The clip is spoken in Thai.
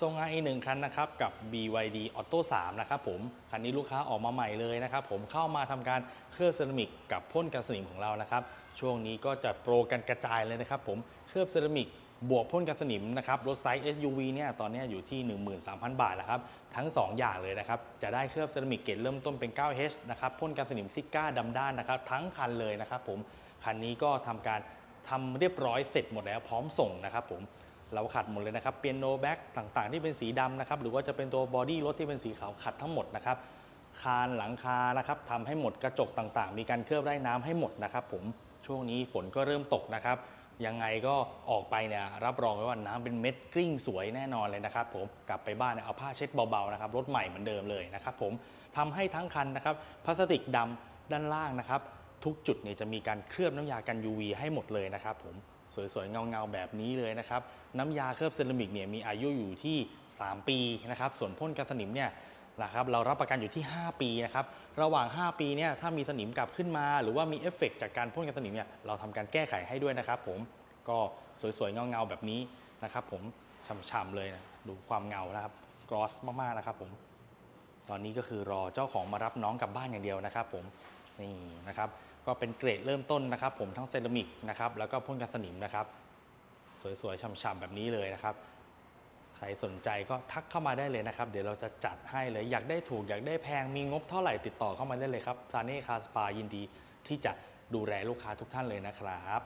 ทรง RE 1คันนะครับกับ BYD Auto 3นะครับผมคันนี้ลูกค้าออกมาใหม่เลยนะครับผมเข้ามาทำการเคลือบเซรามิกกับพ่นกันสนิมของเรานะครับช่วงนี้ก็จะโปรกันกระจายเลยนะครับผมเคลือบเซรามิกบวกพ่นกันสนิมนะครับรถไซส์ SUV เนี่ยตอนนี้อยู่ที่ 13,000 บาทนะครับทั้ง 2 อย่างเลยนะครับจะได้เคลือบเซรามิกเกรดเริ่มต้นเป็น 9H นะครับพ่นกันสนิมซิก้าดำด้านนะครับทั้งคันเลยนะครับผมคันนี้ก็ทำการทำเรียบร้อยเสร็จหมดแล้วพร้อมส่งนะครับผม เราขัดหมดเลยนะครับเปียโนแบ็กต่างๆ ที่เป็นสีดำนะครับหรือว่าจะเป็นตัวบอดี้รถที่เป็นสีขาวขัดทั้งหมดนะครับคานหลังคานะครับทำให้หมดกระจกต่างๆ มีการเคลือบไร้น้ำให้หมดนะครับ ผมช่วงนี้ฝนก็เริ่มตกนะครับยังไงก็ออกไปเนี่ยรับรองไว้ว่าน้ำเป็นเม็ดกลิ้งสวยแน่นอนเลยนะครับ ผมกลับไปบ้านเนี่ยเอาผ้าเช็ดเบาๆนะครับรถใหม่เหมือนเดิมเลยนะครับ ผมทำให้ทั้งคันนะครับพลาสติกดำด้านล่างนะครับ ทุกจุดเนี่ยจะมีการเคลือบน้ำยากัน UV ให้หมดเลยนะครับผมสวยๆ เงาๆ แบบนี้เลยนะครับ น้ำยาเคลือบเซรามิกเนี่ยมีอายุอยู่ที่ 3 ปีนะครับ ส่วนพ่นกันสนิมเนี่ยนะครับเรารับประกันอยู่ที่ 5 ปีนะครับ ระหว่าง 5 ปีเนี่ยถ้ามีสนิมกลับขึ้นมา หรือว่ามีเอฟเฟกต์จากการพ่นกันสนิมเนี่ยเราทำการแก้ไขให้ด้วยนะครับผมก็สวยๆ เงาๆ แบบนี้นะครับผมฉ่ำๆเลยนะดูความเงานะครับกรอสมากๆนะครับผมตอนนี้ก็คือรอเจ้าของมารับน้องกลับบ้านอย่างเดียวนะครับผม นี่นะครับ ก็เป็นเกรดเริ่มต้นนะครับ ผมทั้งเซรามิกนะครับ แล้วก็พ่นกันสนิมนะครับ สวยๆฉ่ำๆแบบนี้เลยนะครับ ใครสนใจก็ทักเข้ามาได้เลยนะครับ เดี๋ยวเราจะจัดให้เลย อยากได้ถูกอยากได้แพงมีงบเท่าไหร่ติดต่อเข้ามาได้เลยครับซาเน่คาสปายินดีที่จะดูแลลูกค้าทุกท่านเลยนะครับ